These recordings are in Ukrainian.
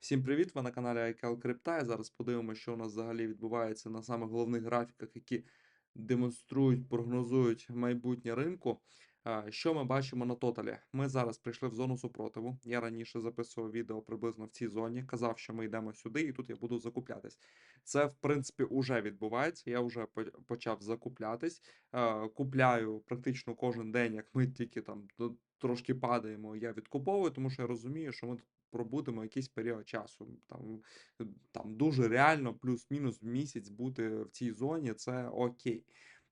Всім привіт! Ви на каналі iCal Crypto. І Зараз подивимося, що у нас взагалі відбувається на самих головних графіках, які демонструють, прогнозують майбутнє ринку. Що ми бачимо на тоталі? Ми зараз прийшли в зону супротиву. Я раніше записував відео приблизно в цій зоні. Казав, що ми йдемо сюди, і тут я буду закуплятись. Це, в принципі, уже відбувається. Я вже почав закуплятись. Купляю практично кожен день, як ми тільки там трошки падаємо, я відкуповую, тому що я розумію, що ми пробудемо якийсь період часу. Там, там дуже реально плюс-мінус місяць бути в цій зоні, це окей.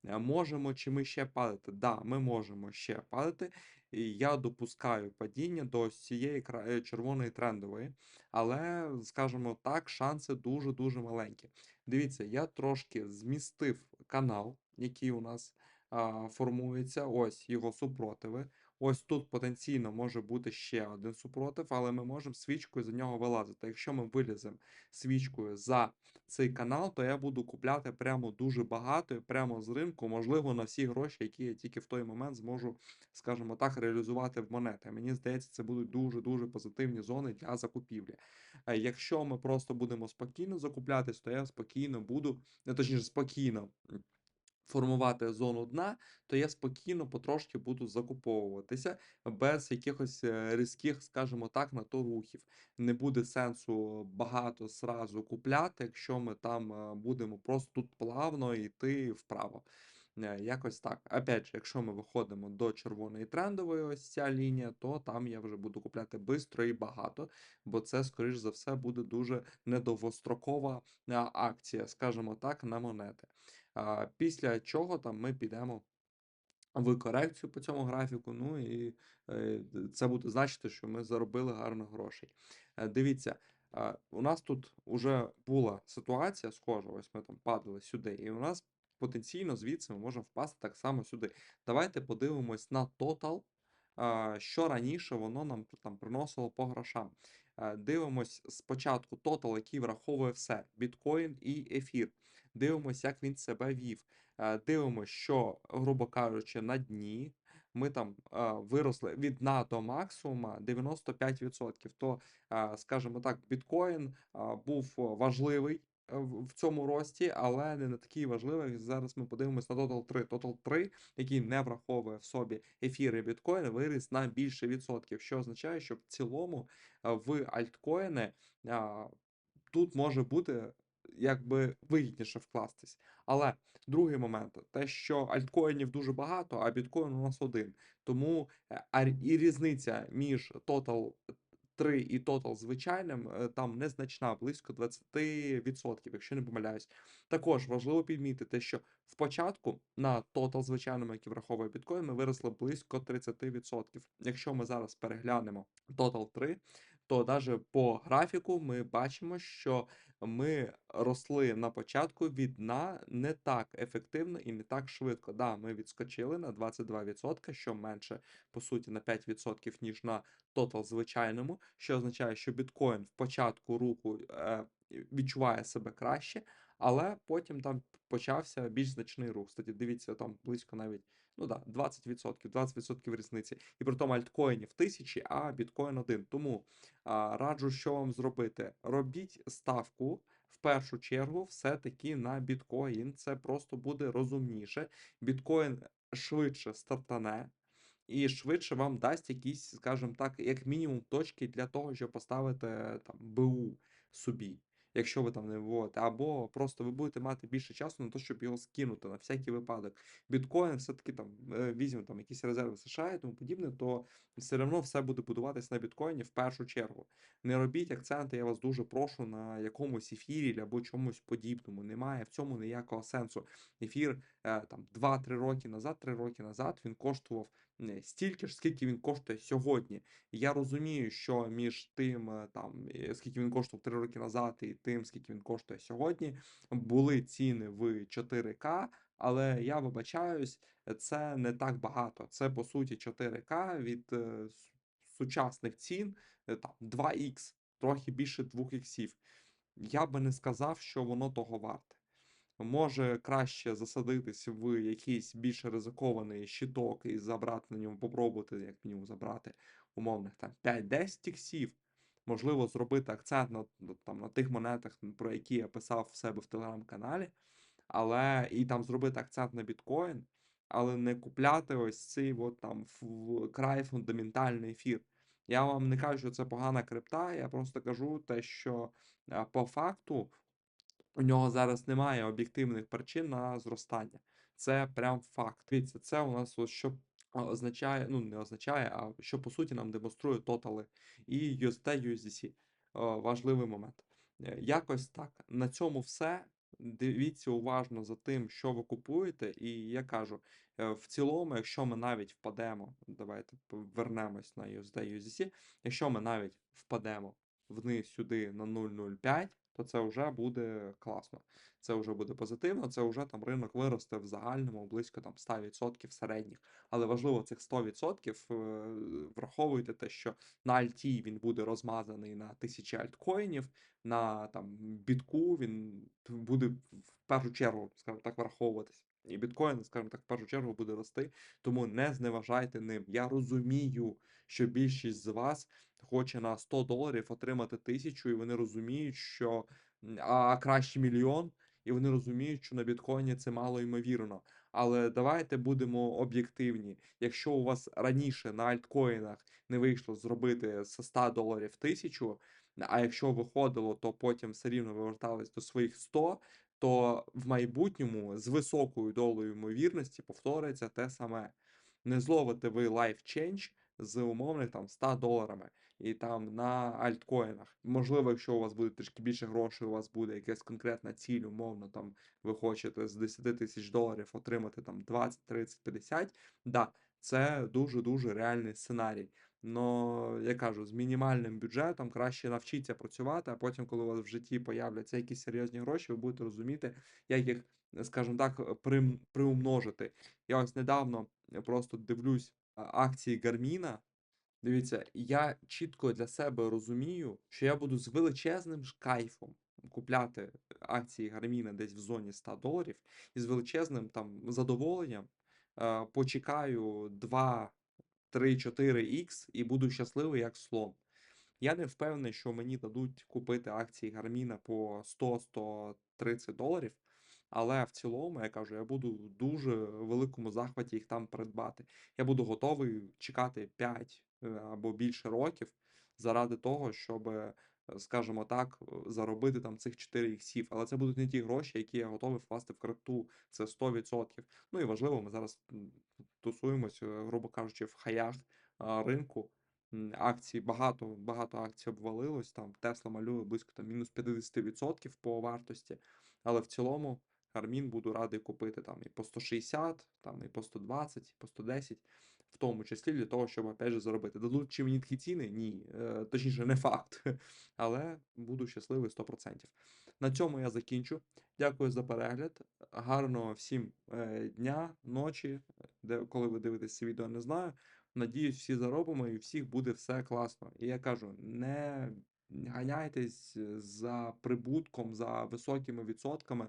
Е, Можемо чи ми ще падати? Да, ми можемо ще падати. І я допускаю падіння до цієї е, червоної трендової, але, скажімо так, шанси дуже-дуже маленькі. Дивіться, я трошки змістив канал, який у нас а, формується. Ось його супротиви. Ось тут потенційно може бути ще один супротив, але ми можемо свічкою за нього вилазити. Якщо ми виліземо свічкою за цей канал, то я буду купляти прямо дуже багато і прямо з ринку, можливо, на всі гроші, які я тільки в той момент зможу, скажімо так, реалізувати в монети. Мені здається, це будуть дуже-дуже позитивні зони для закупівлі. Якщо ми просто будемо спокійно закуплятись, то я спокійно буду, не точніше, спокійно. Формувати зону дна, то я спокійно потрошки буду закуповуватися без якихось е, різких, скажімо так, на то рухів. Не буде сенсу багато зразу купляти, якщо ми там е, будемо просто тут плавно йти вправо. Е, Якось так. Опять же, якщо ми виходимо до червоної трендової, ось ця лінія, то там я вже буду купляти швидко і багато, бо це, скоріш за все, буде дуже недовгострокова акція, скажімо так, на монети. Після чого там ми підемо в корекцію по цьому графіку. Ну і е, це буде значити, що ми заробили гарно грошей. Е, Дивіться, у нас тут вже була ситуація схожа. Ось ми там падали сюди, і у нас потенційно звідси ми можемо впасти так само сюди. Давайте подивимось на тотал, що раніше воно нам там приносило по грошам. Е, Дивимось спочатку тотал, який враховує все: біткоін і ефір. Дивимось, як він себе вів. Е, Дивимося, що, грубо кажучи, на дні ми там е, виросли від дна до максимума 95%. То, е, скажімо так, біткоін був важливий в цьому рості, але не на такий важливий. Зараз ми подивимось на Total 3. Total 3, який не враховує в собі ефір і біткоін, виріс на більше відсотків, що означає, що в цілому в альткоїни тут може бути якби вигідніше вкластись. Але другий момент, те, що альткоїнів дуже багато, а біткоін у нас один. Тому е, і різниця між Total 3 і Total звичайним е, там незначна, близько 20%, якщо не помиляюсь. Також важливо підмітити, що в початку на Total звичайному, який враховує біткоін, ми виросли близько 30%. Якщо ми зараз переглянемо Total 3, то навіть по графіку ми бачимо, що ми росли на початку від дна не так ефективно і не так швидко. Да, ми відскочили на 22%, що менше, по суті, на 5%, ніж на тотал звичайному, що означає, що біткоін в початку руху е, відчуває себе краще, але потім там почався більш значний рух. Кстати, дивіться, там близько навіть. Ну да, 20%, 20% різниці. І при тому альткоїнів тисячі, а біткоін один. Тому а, раджу, що вам зробити. Робіть ставку в першу чергу все-таки на біткоін. Це просто буде розумніше. Біткоін швидше стартане. І швидше вам дасть якісь, скажімо так, як мінімум точки для того, щоб поставити там БУ собі, якщо ви там не виводите, або просто ви будете мати більше часу на те, щоб його скинути на всякий випадок. Біткоін все-таки там е, візьме там якісь резерви США і тому подібне, то все одно все буде будуватись на біткоїні в першу чергу. Не робіть акценти, я вас дуже прошу на якомусь ефірі або чомусь подібному. Немає в цьому ніякого сенсу. Ефір е, там 2-3 роки назад, 3 роки назад він коштував стільки ж, скільки він коштує сьогодні. Я розумію, що між тим, е, там е, скільки він коштував 3 роки назад, і тим, скільки він коштує сьогодні, були ціни в 4К. Але я вибачаюсь, це не так багато. Це по суті 4К від е, сучасних цін, е, там 2х, трохи більше 2 іксів. Я би не сказав, що воно того варте. Може краще засадитись в якийсь більш ризикований щиток і забрати на ньому, попробувати, як мінімум, забрати умовних там 5-10 іксів. можливо, зробити акцент на там на тих монетах, про які я писав в себе в телеграм-каналі, але і там зробити акцент на біткоін, але не купляти ось цей от там ф вкрай фундаментальний ефір. Я вам не кажу, що це погана крипта, я просто кажу те, що, по факту у нього зараз немає об'єктивних причин на зростання. Це прям факт. Дивіться, це у нас ось що означає, ну, не означає, а що по суті нам демонструє тотали і USD, USDC. Е, важливий момент. Е, якось так. На цьому все. Дивіться уважно за тим, що ви купуєте, і я кажу, е, в цілому, якщо ми навіть впадемо, давайте п вернемось на USD, USDC, якщо ми навіть впадемо вниз сюди на 0,05, то це вже буде класно. Це вже буде позитивно, це вже там ринок виросте в загальному близько там 100% середніх. Але важливо цих 100% е, враховуйте те, що на альті він буде розмазаний на тисячі альткоїнів, на там бітку він буде в першу чергу, скажімо так, враховуватись. І біткоін, скажімо так, в першу чергу буде рости, тому не зневажайте ним. Я розумію, що більшість з вас хоче на 100 доларів отримати 1000, і вони розуміють, що а краще мільйон, і вони розуміють, що на біткоїні це малоймовірно. Але давайте будемо об'єктивні. Якщо у вас раніше на альткоїнах не вийшло зробити з 100 доларів 1000, а якщо виходило, то потім все рівно ви вертались до своїх 100, то в майбутньому з високою долею ймовірності повториться те саме. Не зловите ви life change з умовних там 100 доларами і там на альткоїнах. Можливо, якщо у вас буде трішки більше грошей, у вас буде якась конкретна ціль, умовно, там ви хочете з 10 тисяч доларів отримати там 20, 30, 50, да, це дуже-дуже реальний сценарій. Но я кажу, з мінімальним бюджетом краще навчіться працювати, а потім, коли у вас в житті появляться якісь серйозні гроші, ви будете розуміти, як їх, скажімо так, е, прим приумножити. Я ось недавно просто дивлюсь акції Гарміна. Дивіться, я чітко для себе розумію, що я буду з величезним ж кайфом купляти акції Гарміна десь в зоні 100 доларів і з величезним там задоволенням, е, почекаю 2, 3, 4 ікс і буду щасливий як слон. Я не впевнений, що мені дадуть купити акції Гарміна по 100-130 доларів, але в цілому, я кажу, я буду в дуже великому захваті їх там придбати. Я буду готовий чекати 5 е, або більше років заради того, щоб, е, скажімо так, е, заробити там цих 4 іксів. Але це будуть не ті гроші, які я готовий вкласти в крипту. Це 100%. Ну і важливо, ми зараз тусуємось, е, грубо кажучи, в хаях ринку. Акції багато, багато акцій обвалилось. Там Тесла малює близько там мінус 50% по вартості. Але в цілому Гармін буду радий купити там і по 160, там і по 120, і по 110, в тому числі для того, щоб опять же заробити. Дадуть чи мені такі ціни? Ні. Е, точніше, не факт. Але буду щасливий 100%. На цьому я закінчу. Дякую за перегляд. Гарного всім е, дня, ночі, де коли ви дивитесь це відео, не знаю. Надіюсь, всі заробимо і всіх буде все класно. І я кажу, не ганяйтесь за прибутком, за високими відсотками.